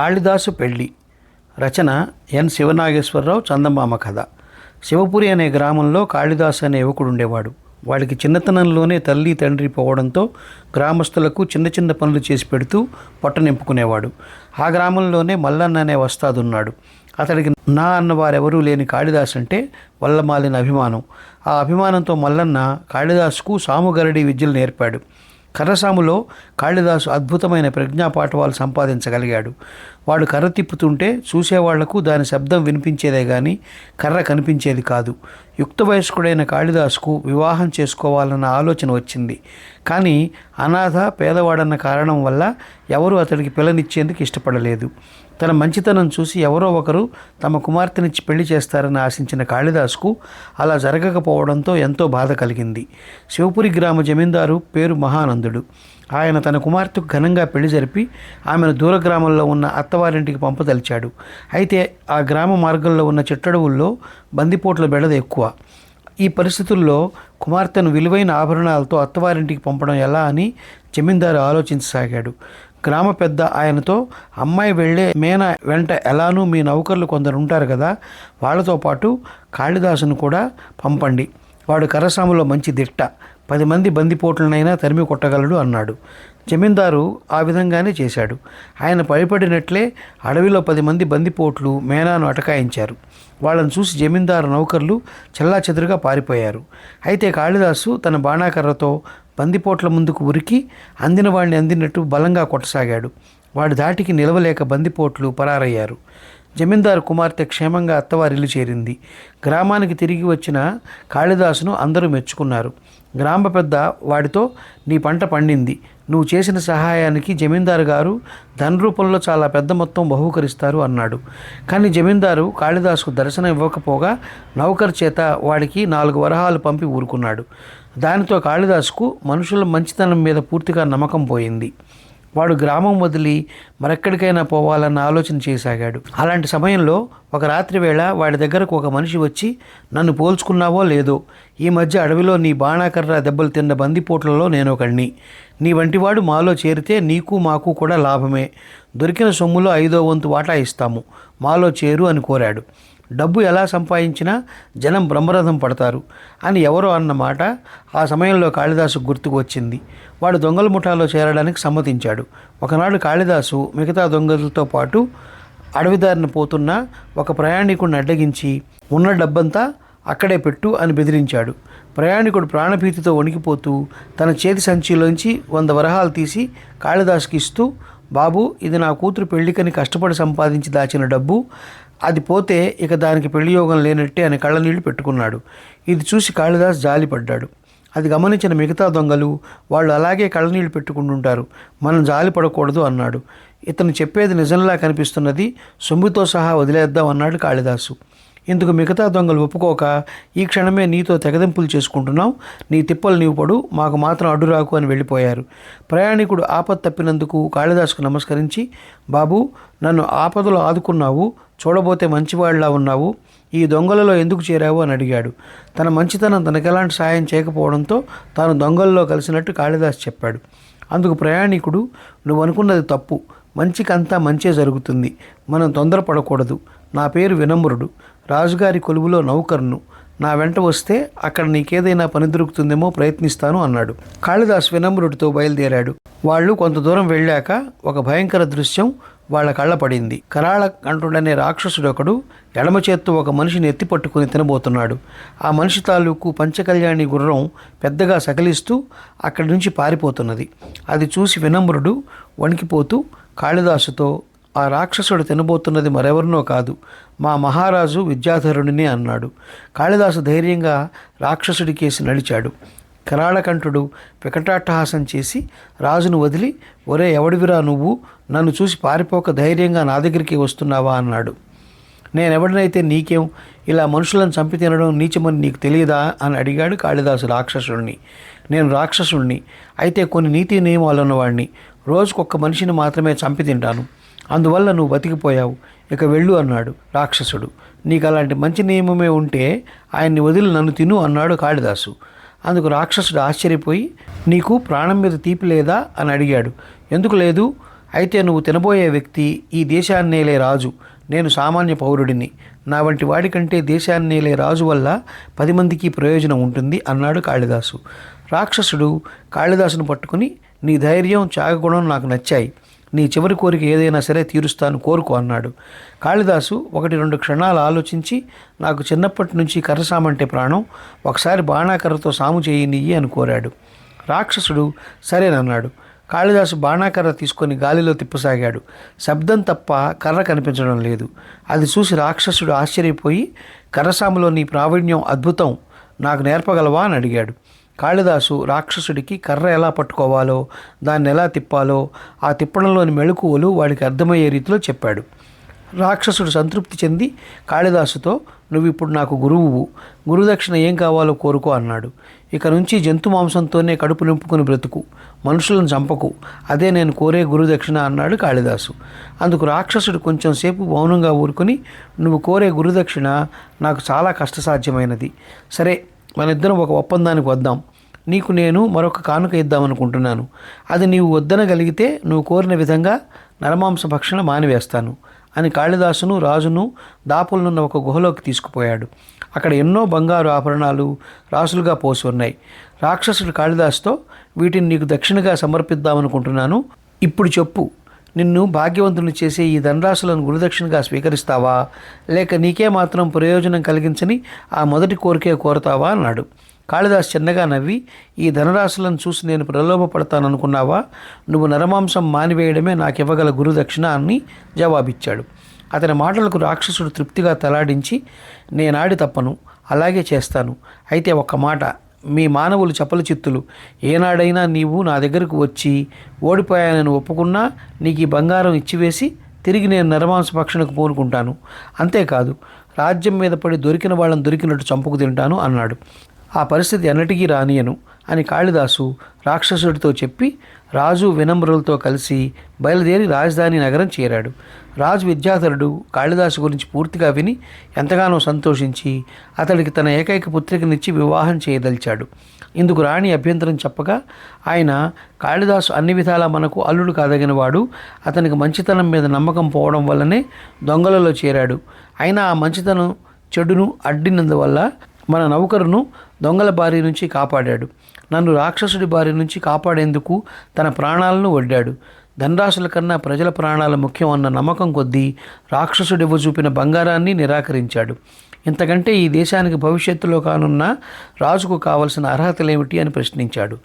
కాళిదాసు పెళ్ళి రచన ఎన్. శివనాగేశ్వరరావు చందమామ కథ. శివపురి అనే గ్రామంలో కాళిదాసు అనే యువకుడు ఉండేవాడు. వాడికి చిన్నతనంలోనే తల్లి తండ్రి పోవడంతో గ్రామస్తులకు చిన్న చిన్న పనులు చేసి పెడుతూ పొట్ట నింపుకునేవాడు. ఆ గ్రామంలోనే మల్లన్న అనే వస్తాదున్నాడు. అతడికి నా అన్న వారెవరూ లేని కాళిదాస్ అంటే వల్లమాలిన అభిమానం. ఆ అభిమానంతో మల్లన్న కాళిదాసుకు సాముగరడి విద్యలు నేర్పాడు. కర్రసాములో కాళిదాసు అద్భుతమైన ప్రజ్ఞాపాఠవాలు సంపాదించగలిగాడు. వాడు కర్ర తిప్పుతుంటే చూసేవాళ్ళకు దాని శబ్దం వినిపించేదే కానీ కర్ర కనిపించేది కాదు. యుక్త వయస్కుడైన కాళిదాసుకు వివాహం చేసుకోవాలన్న ఆలోచన వచ్చింది. కానీ అనాథ పేదవాడన్న కారణం వల్ల ఎవరూ అతడికి పిల్లనిచ్చేందుకు ఇష్టపడలేదు. తన మంచితనం చూసి ఎవరో ఒకరు తమ కుమార్తెనిచ్చి పెళ్ళి చేస్తారని ఆశించిన కాళిదాసుకు అలా జరగకపోవడంతో ఎంతో బాధ కలిగింది. శివపురి గ్రామ జమీందారు పేరు మహానందుడు. ఆయన తన కుమార్తెకు ఘనంగా పెళ్ళి జరిపి ఆమెను దూర గ్రామంలో ఉన్న అత్తవారింటికి పంపదలిచాడు. అయితే ఆ గ్రామ మార్గంలో ఉన్న చిట్టడవుల్లో బందిపోట్ల బెడద ఎక్కువ. ఈ పరిస్థితుల్లో కుమార్తెను విలువైన ఆభరణాలతో అత్తవారింటికి పంపడం ఎలా అని జమీందారు ఆలోచించసాగాడు. గ్రామ పెద్ద ఆయనతో అమ్మాయి వెళ్ళే మేన వెంట ఎలానూ మీ నౌకర్లు కొందరు ఉంటారు కదా వాళ్ళతో పాటు కాళిదాసును కూడా పంపండి. వాడు కరసాములో మంచి దిట్ట. పది మంది బందిపోట్లనైనా తరిమి కొట్టగలడు అన్నాడు. జమీందారు ఆ విధంగానే చేశాడు. ఆయన భయపడినట్లే అడవిలో పది మంది బందిపోట్లు మేనాను అటకాయించారు. వాళ్ళని చూసి జమీందారు నౌకర్లు చెల్లాచెదురుగా పారిపోయారు. అయితే కాళిదాసు తన బాణాకర్రతో బందిపోట్ల ముందుకు ఉరికి అందిన వాడిని అందినట్టు బలంగా కొట్టసాగాడు. వాడి దాటికి నిలవలేక బందిపోట్లు పరారయ్యారు. జమీందారు కుమార్తె క్షేమంగా అత్తవారిల్లు చేరింది. గ్రామానికి తిరిగి వచ్చిన కాళిదాసును అందరూ మెచ్చుకున్నారు. గ్రామ పెద్ద వాడితో నీ పంట పండింది. నువ్వు చేసిన సహాయానికి జమీందారు గారు ధన రూపంలో చాలా పెద్ద మొత్తం బహూకరిస్తారు అన్నాడు. కానీ జమీందారు కాళిదాసుకు దర్శనం ఇవ్వకపోగా నౌకర్ చేత వాడికి నాలుగు వరహాలు పంపి ఊరుకున్నాడు. దానితో కాళిదాసుకు మనుషుల మంచితనం మీద పూర్తిగా నమ్మకం పోయింది. వాడు గ్రామం వదిలి మరెక్కడికైనా పోవాలన్న ఆలోచన చేయసాగాడు అలాంటి సమయంలో ఒక రాత్రి వేళ వాడి దగ్గరకు ఒక మనిషి వచ్చి నన్ను పోల్చుకున్నావో లేదో? ఈ మధ్య అడవిలో నీ బాణాకర్ర దెబ్బలు తిన్న బందిపోట్లలో నేను ఒకడిని నీ వంటివాడు మాలో చేరితే నీకు మాకు కూడా లాభమే. దొరికిన సొమ్ములో ఐదో వంతు వాటా ఇస్తాము. మాలో చేరు అని కోరాడు. డబ్బు ఎలా సంపాదించినా జనం బ్రహ్మరథం పడతారు అని ఎవరో అన్న మాట ఆ సమయంలో కాళిదాసు గుర్తుకు వచ్చింది. వాడు దొంగల ముఠాలో చేరడానికి సమ్మతించాడు. ఒకనాడు కాళిదాసు మిగతా దొంగలతో పాటు అడవిదారిన పోతున్న ఒక ప్రయాణికుడిని అడ్డగించి ఉన్న డబ్బంతా అక్కడే పెట్టు అని బెదిరించాడు. ప్రయాణికుడు ప్రాణభీతితో వణికిపోతూ తన చేతి సంచిలోంచి వంద వరహాలు తీసి కాళిదాసుకి ఇస్తూ బాబు ఇది నా కూతురు పెళ్ళికని కష్టపడి సంపాదించి దాచిన డబ్బు అది పోతే ఇక దానికి పెళ్ళి యోగం లేనట్టే అని కళ్ళనీళ్ళు పెట్టుకున్నాడు. ఇది చూసి కాళిదాస్ జాలిపడ్డాడు. అది గమనించిన మిగతా దొంగలు వాళ్ళు అలాగే కళ్ళనీళ్ళు పెట్టుకుంటుంటారు. మనం జాలి పడకూడదు అన్నాడు. ఇతను చెప్పేది నిజంలా కనిపిస్తున్నది సొమ్ముతో సహా వదిలేద్దాం అన్నాడు కాళిదాసు. ఇందుకు మిగతా దొంగలు ఒప్పుకోక ఈ క్షణమే నీతో తెగదింపులు చేసుకుంటున్నాం నీ తిప్పలు నీవు పడు మాకు మాత్రం అడ్డురాకు అని వెళ్ళిపోయారు. ప్రయాణికుడు ఆపద తప్పినందుకు కాళిదాసుకు నమస్కరించి బాబు నన్ను ఆపదలో ఆదుకున్నావు చూడబోతే మంచివాళ్ళా ఉన్నావు ఈ దొంగలలో ఎందుకు చేరావు? అని అడిగాడు. తన మంచితనం తనకెలాంటి సాయం చేయకపోవడంతో తాను దొంగల్లో కలిసినట్టు కాళిదాస్ చెప్పాడు. అందుకు ప్రయాణికుడు నువ్వు అనుకున్నది తప్పు. మంచికంతా మంచే జరుగుతుంది. మనం తొందరపడకూడదు. నా పేరు వినమ్రుడు. రాజుగారి కొలువులో నౌకర్ను. నా వెంట వస్తే అక్కడ నీకేదైనా పని దొరుకుతుందేమో ప్రయత్నిస్తాను అన్నాడు. కాళిదాస్ వినమ్రుడితో బయలుదేరాడు. వాళ్ళు కొంత దూరం వెళ్ళాక ఒక భయంకర దృశ్యం వాళ్ళ కళ్ళ పడింది. కరాళ కంటుడనే రాక్షసుడొకడు ఎడమ చేత్తో ఒక మనిషిని ఎత్తి పట్టుకుని తినబోతున్నాడు. ఆ మనిషి తాలూకు పంచకళ్యాణి గుర్రం పెద్దగా సకలిస్తూ అక్కడి నుంచి పారిపోతున్నది. అది చూసి వినమ్రుడు వణికిపోతూ కాళిదాసుతో ఆ రాక్షసుడు తినబోతున్నది మరెవరినో కాదు. మా మహారాజు విద్యాధరుడిని అన్నాడు. కాళిదాసు ధైర్యంగా రాక్షసుడి కేసి నడిచాడు. కరాళకంఠుడు వికటాట్టహాసం చేసి రాజును వదిలి ఒరే ఎవడివిరా నువ్వు? నన్ను చూసి పారిపోక ధైర్యంగా నా దగ్గరికి వస్తున్నావా? అన్నాడు. నేనెవడినైతే నీకేం ఇలా మనుషులను చంపి తినడం నీచమని నీకు తెలియదా? అని అడిగాడు కాళిదాసు రాక్షసుడిని. నేను రాక్షసుణ్ణి. అయితే కొన్ని నీతి నియమాలు ఉన్నవాడిని రోజుకొక్క మనిషిని మాత్రమే చంపి తింటాను. అందువల్ల నువ్వు బతికిపోయావు. ఇక వెళ్ళు అన్నాడు రాక్షసుడు. నీకు అలాంటి మంచి నియమమే ఉంటే ఆయన్ని వదిలి నన్ను తిను అన్నాడు కాళిదాసు. అందుకు రాక్షసుడు ఆశ్చర్యపోయి నీకు ప్రాణం మీద తీపి లేదా అని అడిగాడు. ఎందుకు లేదు? అయితే నువ్వు తినబోయే వ్యక్తి ఈ దేశాన్నేలే రాజు. నేను సామాన్య పౌరుడిని. నా వంటి వాడికంటే దేశాన్నేలే రాజు వల్ల పది మందికి ప్రయోజనం ఉంటుంది అన్నాడు కాళిదాసు. రాక్షసుడు కాళిదాసును పట్టుకుని నీ ధైర్యం త్యాగగుణం నాకు నచ్చాయి. నీ చివరి కోరిక ఏదైనా సరే తీరుస్తాను కోరుకో అన్నాడు. కాళిదాసు ఒకటి రెండు క్షణాలు ఆలోచించి నాకు చిన్నప్పటి నుంచి కర్రసామంటే ప్రాణం ఒకసారి బాణాకర్రతో సాము చేయనియ్యి అని కోరాడు. రాక్షసుడు సరేనన్నాడు కాళిదాసు బాణాకర్ర తీసుకొని గాలిలో తిప్పసాగాడు. శబ్దం తప్ప కర్ర కనిపించడం లేదు. అది చూసి రాక్షసుడు ఆశ్చర్యపోయి కర్రసాములో నీ ప్రావీణ్యం అద్భుతం నాకు నేర్పగలవా అని అడిగాడు. కాళిదాసు రాక్షసుడికి కర్ర ఎలా పట్టుకోవాలో దాన్ని ఎలా తిప్పాలో ఆ తిప్పడంలోని మెళుకువలు వాడికి అర్థమయ్యే రీతిలో చెప్పాడు. రాక్షసుడు సంతృప్తి చెంది కాళిదాసుతో నువ్వు ఇప్పుడు నాకు గురువువు. గురుదక్షిణ ఏం కావాలో కోరుకో అన్నాడు. ఇక నుంచి జంతు మాంసంతోనే కడుపు నింపుకుని బ్రతుకు మనుషులను చంపకు. అదే నేను కోరే గురుదక్షిణ అన్నాడు కాళిదాసు. అందుకు రాక్షసుడు కొంచెం సేపు మౌనంగా ఊరుకొని నువ్వు కోరే గురుదక్షిణ నాకు చాలా కష్టసాధ్యమైనది. సరే మనిద్దరం ఒక ఒప్పందానికి వద్దాం. నీకు నేను మరొక కానుక ఇద్దామనుకుంటున్నాను. అది నీవు వద్దనగలిగితే నువ్వు కోరిన విధంగా నరమాంస భక్షణ మానివేస్తాను అని కాళిదాసును రాజును దాపులనున్న ఒక గుహలోకి తీసుకుపోయాడు. అక్కడ ఎన్నో బంగారు ఆభరణాలు రాసులుగా పోసి ఉన్నాయి. రాక్షసుడు కాళిదాస్తో వీటిని నీకు దక్షిణగా సమర్పిద్దామనుకుంటున్నాను. ఇప్పుడు చెప్పు నిన్ను భాగ్యవంతుని చేసే ఈ ధనరాశులను గురుదక్షిణగా స్వీకరిస్తావా? లేక నీకే మాత్రం ప్రయోజనం కలిగించని ఆ మొదటి కోరికే కోరతావా? అన్నాడు. కాళిదాస్ చిన్నగా నవ్వి ఈ ధనరాశులను చూసి నేను ప్రలోభపడతాననుకున్నావా? నువ్వు నరమాంసం మానివేయడమే నాకు ఇవ్వగల గురుదక్షిణ అని జవాబిచ్చాడు. అతని మాటలకు రాక్షసుడు తృప్తిగా తలాడించి నేనాడి తప్పను అలాగే చేస్తాను. అయితే ఒక్క మాట మీ మానవులు చపల చిత్తులు. ఏనాడైనా నీవు నా దగ్గరకు వచ్చి ఓడిపోయానని ఒప్పుకున్నా నీకు ఈ బంగారం ఇచ్చివేసి తిరిగి నేను నరమాంస భక్షణకు పూనుకుంటాను. అంతేకాదు రాజ్యం మీద పడి దొరికిన వాళ్ళని దొరికినట్టు చంపుకు తింటాను అన్నాడు. ఆ పరిస్థితి ఎన్నటికీ రానియను. అని కాళిదాసు రాక్షసుడితో చెప్పి రాజు వినమ్రులతో కలిసి బయలుదేరి రాజధాని నగరం చేరాడు. రాజు విద్యాధరుడు కాళిదాసు గురించి పూర్తిగా విని ఎంతగానో సంతోషించి అతడికి తన ఏకైక పుత్రికనిచ్చి వివాహం చేయదలిచాడు. ఇందుకు రాణి అభ్యంతరం చెప్పగా ఆయన కాళిదాసు అన్ని విధాలా మనకు అల్లుడు కాదగినవాడు అతనికి మంచితనం మీద నమ్మకం పోవడం వల్లనే దొంగలలో చేరాడు. అయినా ఆ మంచితనం చెడును అడ్డినందువల్ల మన నౌకరును దొంగల బారి నుంచి కాపాడాడు. నన్ను రాక్షసుడి బారి నుంచి కాపాడేందుకు తన ప్రాణాలను వడ్డాడు. ధనరాశుల కన్నా ప్రజల ప్రాణాలు ముఖ్యం అన్న నమ్మకం కొద్దీ రాక్షసుడివ్వ చూపిన బంగారాన్ని నిరాకరించాడు. ఇంతకంటే ఈ దేశానికి భవిష్యత్తులో కానున్న రాజుకు కావలసిన అర్హతలేమిటి అని ప్రశ్నించాడు.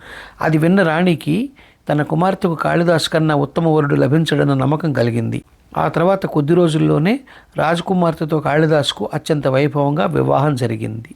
అది విన్న రాణికి తన కుమార్తెకు కాళిదాస్ కన్నా ఉత్తమ వరుడు లభించడన్న నమ్మకం కలిగింది. ఆ తర్వాత కొద్ది రోజుల్లోనే రాజకుమార్తెతో కాళిదాస్కు అత్యంత వైభవంగా వివాహం జరిగింది.